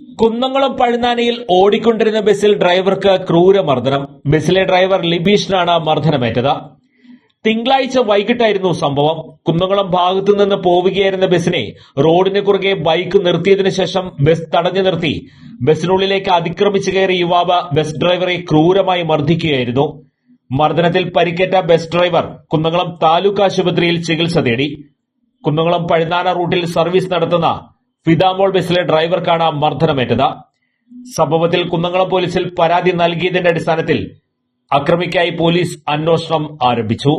കുന്നംകുളം പഴുന്നാനയിൽ ഓടിക്കൊണ്ടിരുന്ന ബസ്സിൽ ഡ്രൈവർക്ക് ക്രൂരമർദ്ദനം ബസ്സിലെ ഡ്രൈവർ ലിബീഷിനാണ് മർദ്ദനമേറ്റത്. തിങ്കളാഴ്ച വൈകിട്ടായിരുന്നു സംഭവം. കുന്നംകുളം ഭാഗത്തു നിന്ന് പോവുകയായിരുന്ന ബസ്സിനെ റോഡിന് കുറുകെ ബൈക്ക് നിർത്തിയതിനു ശേഷം ബസ് തടഞ്ഞു നിർത്തി. ബസ്സിനുള്ളിലേക്ക് അതിക്രമിച്ചു കയറി യുവാവ് ബസ് ഡ്രൈവറെ ക്രൂരമായി മർദ്ദിക്കുകയായിരുന്നു. മർദ്ദനത്തിൽ പരിക്കേറ്റ ബസ് ഡ്രൈവർ കുന്നംകുളം താലൂക്ക് ആശുപത്രിയിൽ ചികിത്സ തേടി. കുന്നംകുളം പഴുന്നാന റൂട്ടിൽ സർവീസ് നടത്തുന്ന ഫിദാമോൾ ബസ്സിലെ ഡ്രൈവർക്കാണ് മർദ്ദനമേറ്റത്. സംഭവത്തിൽ കുന്നംകുളം പോലീസിൽ പരാതി നൽകിയതിന്റെ അടിസ്ഥാനത്തിൽ അക്രമിക്കായി പോലീസ് അന്വേഷണം ആരംഭിച്ചു.